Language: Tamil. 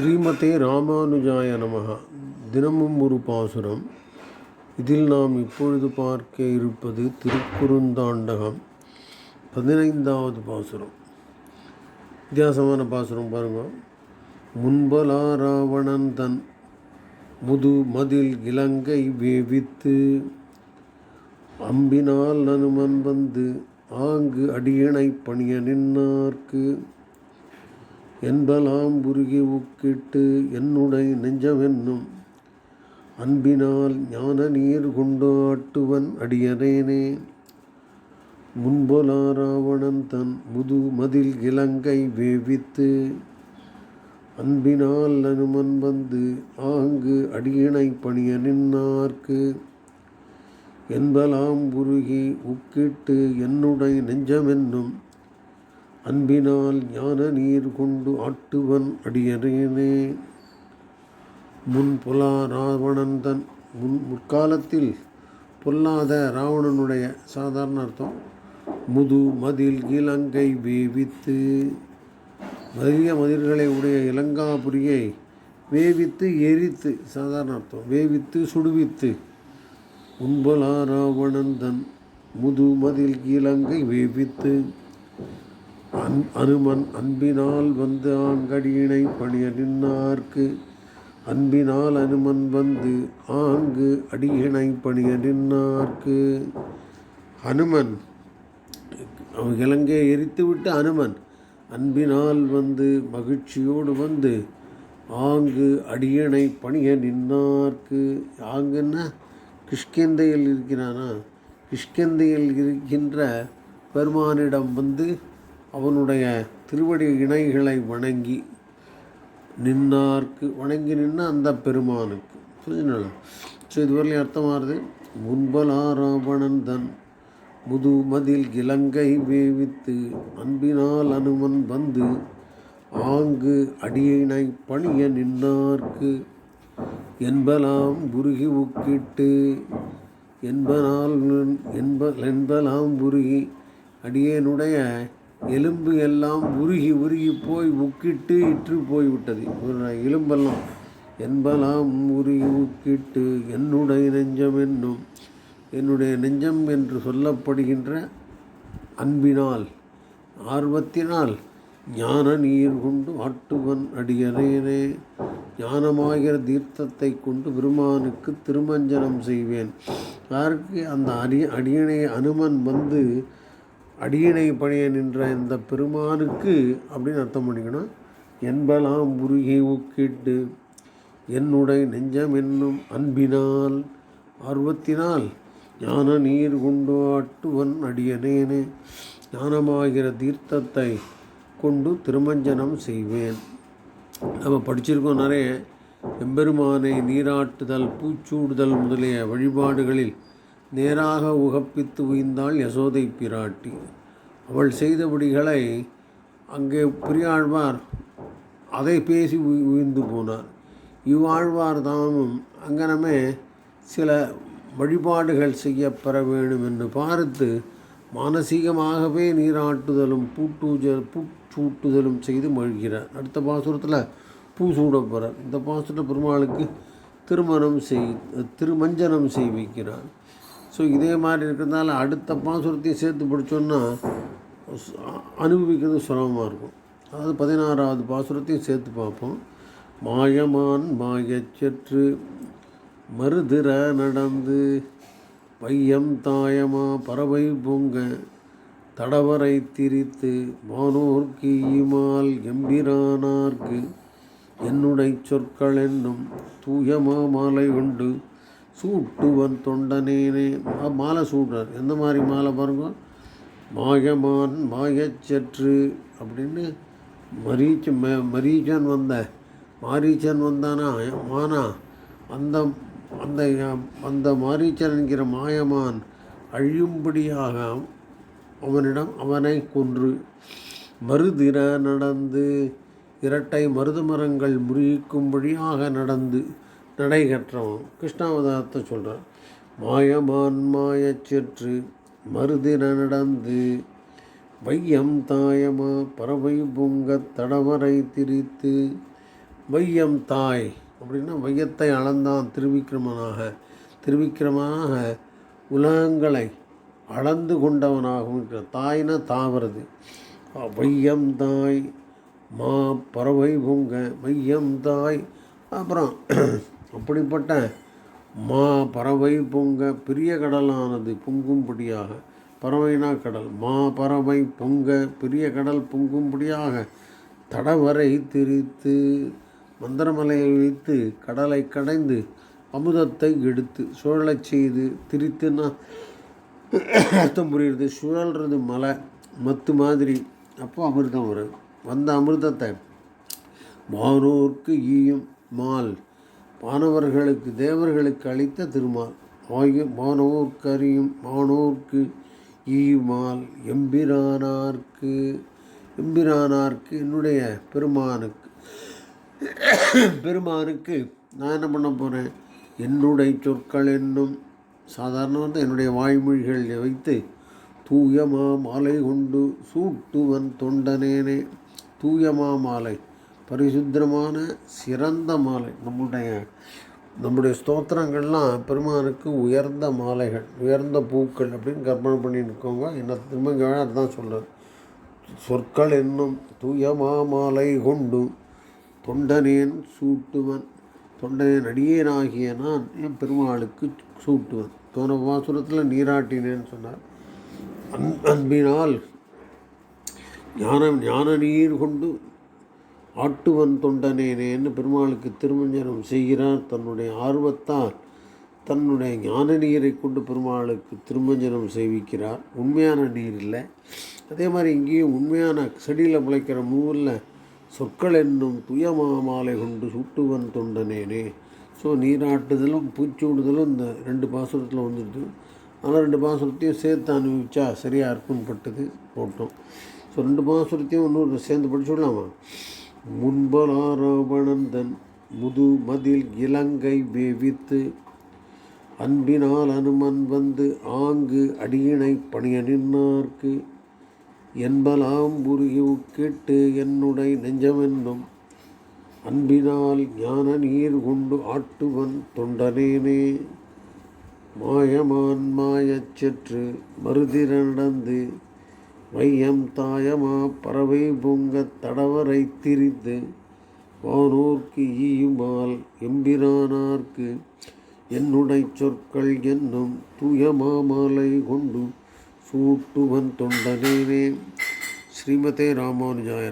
ஸ்ரீமதே ராமானுஜாய நமகா தினமும் ஒரு பாசுரம். இதில் நாம் இப்பொழுது பார்க்க இருப்பது திருக்குறுந்தாண்டகம். பதினைந்தாவது பாசுரம். வித்தியாசமான பாசுரம் பாருங்க. முன்பலா ராவணன் தன் முது மதில் இலங்கை வேவித்து அம்பினால் நனுமன் வந்து ஆங்கு அடியணை பணிய நின்னார்க்கு. என்பலாம் உருகி உக்கிட்டு என்னுடை நெஞ்சமென்னும். அன்பினால் ஞான நீர் கொண்டு ஆட்டுவன் அடியனேனே. முன்பொலாராவணன் தன் முது மதில் இலங்கை வேவித்து அன்பினால் அனுமன் வந்து ஆங்கு அடியினை பணிய நின்னார்க்கு. என்பலாம் உருகி உக்கிட்டு என்னுடை நெஞ்சமென்னும். அன்பினால் ஞான நீர் கொண்டு ஆட்டுவன் அடியனேனே முன் பொலா ராவணன் தன் முன் முற்காலத்தில் பொல்லாத ராவணனுடைய சாதாரண அர்த்தம் முது மதில் இலங்கை வேவித்து மதிய மதில்களை உடைய இலங்காபுரியை வேவித்து எரித்து சாதாரண அர்த்தம் வேவித்து சுடுவித்து. உன்பொலா ராவணன் தன் முது மதில் இலங்கை வேவித்து அன் அனுமன் அன்பினால் வந்து ஆங்கடியினை பணிய நின்னார்க்கு. அன்பினால் அனுமன் வந்து ஆங்கு அடியினை பணிய நின்னார்க்கு. அனுமன் அவன் இலங்கையை எரித்துவிட்டு அனுமன் அன்பினால் வந்து மகிழ்ச்சியோடு வந்து ஆங்கு அடியனை பணிய நின்னார்க்கு. ஆங்குன்னா கிஷ்கந்தையில் இருக்கிறானா? கிஷ்கந்தையில் இருக்கின்ற பெருமானிடம் வந்து அவனுடைய திருவடி இணைகளை வணங்கி நின்னார்க்கு வணங்கி நின்ன அந்த பெருமானுக்கு. புரிஞ்சுனால ஸோ இதுவரையும் அர்த்தமாகுது முன்பலா ராவணன் தன் முதுமதில் இலங்கை வேவித்து அன்பினால் அனுமன் வந்து ஆங்கு அடியினை பணிய நின்னார்க்கு என்பலாம் உருகி உக்கிட்டு என்பனால் என்ப என்பலாம் உருகி அடியேனுடைய எலும்பு எல்லாம் உருகி உருகி போய் உக்கிட்டு இற்று போய்விட்டது ஒரு எலும்பெல்லாம் என்பலாம் உருகி உக்கிட்டு என்னுடைய நெஞ்சம் என்னும் என்னுடைய நெஞ்சம் என்று சொல்லப்படுகின்ற அன்பினால் ஆர்வத்தினால் ஞான நீர் கொண்டு ஆட்டுவன் அடியனேனே ஞானமாகிற தீர்த்தத்தை கொண்டு பெருமானுக்கு திருமஞ்சனம் செய்வேன். யாருக்கு அந்த அடி அடியனை அனுமன் வந்து அடியனை பணிய நின்ற இந்த பெருமானுக்கு அப்படின்னு அர்த்தம் பண்ணிக்கணும். என்பலாம் உருகி ஊக்கிட்டு என்னுடைய நெஞ்சம் என்னும் அன்பினால் ஆர்வத்தினால் ஞான நீர் கொண்டு ஆட்டுவன் அடியனேனே ஞானமாகிற தீர்த்தத்தை கொண்டு திருமஞ்சனம் செய்வேன். நம்ம படிச்சிருக்கோம் நிறைய. எம்பெருமானை நீராட்டுதல் பூச்சூடுதல் முதலிய வழிபாடுகளில் நேராக உகப்பித்து உய்ந்தாள் யசோதை பிராட்டி. அவள் செய்தபடிகளை அங்கே பெரியாழ்வார் அதை பேசி உய் உயிர்ந்து போனார். இவ்வாழ்வார் தாமும் அங்கனமே சில வழிபாடுகள் செய்யப்பெற வேண்டும் என்று பார்த்து மானசீகமாகவே நீராட்டுதலும் பூட்டூஜ பூச்சூட்டுதலும் செய்து மழ்கிறார் அடுத்த பாசுரத்தில் பூ சூட போகிறார் இந்த பாசுரத்தில் பெருமாளுக்கு திருமணம் செய் திருமஞ்சனம் செய்விக்கிறார். ஸோ இதே மாதிரி இருக்கிறதுனால அடுத்த பாசுரத்தையும் சேர்த்து பிடிச்சோன்னா அனுபவிக்கிறது சிரமமாக இருக்கும். அதாவது பதினாறாவது பாசுரத்தையும் சேர்த்து பார்ப்போம். மாயமான் மாயச்சற்று மறுதிர நடந்து பையம் தாயமா பறவை பொங்க தடவரை திரித்து வானோர்க்கு ஈமால் எம்பிரானார்க்கு என்னுடைய சொற்கள் என்னும் தூயமா மாலை உண்டு. சூட்டுவன் தொண்டனேனே. மாலை சூடுறார். எந்த மாதிரி மாலை பாருங்க? மாயமான் மாயச்சற்று அப்படின்னு மரீச்ச ம மரீச்சன் வந்த. மாரீச்சன் வந்தானா? மானா? அந்த அந்த அந்த மாரீச்சன் என்கிற மாயமான் அழியும்படியாக அவனிடம் அவனை கொன்று மறுதிர நடந்து இரட்டை மருது மரங்கள் முறிக்கும்படியாக நடந்து நடைகற்றவன் கிருஷ்ணாவதாரத்தை சொல்கிறார் மாயமான் மாயச்செற்று மறுதின நடந்து வையம் தாயமா பறவை பொங்கத் தடவரை திரித்து வையம் தாய் அப்படின்னா வையத்தை அளந்தான் திருவிக்கிரமனாக. திருவிக்கிரமனாக உலகங்களை அளந்து கொண்டவனாகவும் இருக்கிற தாய்னா தாவறது வையம் தாய் மா பறவை பொங்க மையம் தாய் அப்புறம் அப்படிப்பட்ட மா பறவை பொங்க பெரிய கடலானது பொங்கும்படியாக பறவைனா கடல் மா பறவை பொங்க பெரிய கடல் பொங்கும்படியாக தடவரை திரித்து மந்திரமலையை வைத்து கடலை கடைந்து அமுதத்தை எடுத்து சுழலச் செய்து திரித்துன்னா அர்த்தம் புரியுறது சுழல்றது மலை மத்து மாதிரி. அப்போ அமிர்தம் வரும். வந்த அமிர்தத்தை மானோர்க்கு ஈயும் மால். வானவர்களுக்கு தேவர்களுக்கு அளித்த திருமால். ஆகிய மானோர்க்கு அறியும் மானோர்க்கு எம்பிரானார்க்கு எம்பிரானார்க்கு என்னுடைய பெருமானுக்கு பெருமானுக்கு நான் என்ன பண்ண போகிறேன் என்னுடைய சொற்கள் என்னும் சாதாரண வந்து என்னுடைய வாய்மொழிகளை வைத்து தூயமா மாலை கொண்டு சூட்டுவன் தொண்டனேனே. தூயமா மாலை பரிசுத்திரமான சிறந்த மாலை. நம்முடைய நம்முடைய ஸ்தோத்திரங்கள்லாம் பெருமானுக்கு உயர்ந்த மாலைகள் உயர்ந்த பூக்கள் அப்படின்னு கற்பனை பண்ணியிருக்கோங்க என்ன திரும்ப இங்கே அதுதான் சொல்கிறேன் சொற்கள் என்னும் தூயமா மாலை கொண்டு தொண்டனேன் சூட்டுவன் தொண்டனேன் அடியேனாகிய நான் என் பெருமாளுக்கு சூட்டுவன். போன வாசுரத்தில் நீராட்டினேன்னு சொன்னார். அன் அன்பினால் ஞானம் ஞான நீர் கொண்டு ஆட்டுவன் தொண்டனேனேன்னு பெருமாளுக்கு திருமஞ்சனம் செய்கிறார் தன்னுடைய ஆர்வத்தால் தன்னுடைய ஞான நீரை கொண்டு பெருமாளுக்கு திருமஞ்சனம் செய்விக்கிறார். உண்மையான நீர் இல்லை. அதே மாதிரி இங்கேயும் உண்மையான செடியில் முளைக்கிற மூவில் சொற்கள் என்னும் துயமா மாலை கொண்டு சுட்டுவன் தொண்டனேனே. ஸோ நீராட்டுதலும் பூச்சூடுதலும் இந்த ரெண்டு பாசுரத்தில் வந்துடுது. ஆனால் ரெண்டு பாசுரத்தையும் சேர்த்து அனுபவிச்சா சரியாக இருக்கும்னு பட்டது போட்டோம். ஸோ ரெண்டு பாசுரத்தையும் இன்னொரு சேர்ந்து படிச்சுடலாமா முன்பனாரவணந்தன் முன்பலாரோபணந்தன் முது மதில் இலங்கை வேவித்து அன்பினால் அனுமன் வந்து ஆங்கு அடியினை பணிய நின்னார்க்கு என்பலாம் உருகி கேட்டு என்னுடைய நெஞ்சமென்னும் அன்பினால் ஞான நீர் கொண்டு ஆட்டுவன் தொண்டனேனே. மாயமான் மாயச் மாயச்சற்று மறுதிர நடந்து வையம் தாயமா பறவை பொங்க தடவரை திரிந்து வானோர்க்கு ஈயுமால் எம்பிரானார்க்கு. என்னுடை சொற்கள் என்னும் தூயமாமலை கொண்டு சூட்டுவன் தொண்டனேனே. ஸ்ரீமதே ராமானுஜாய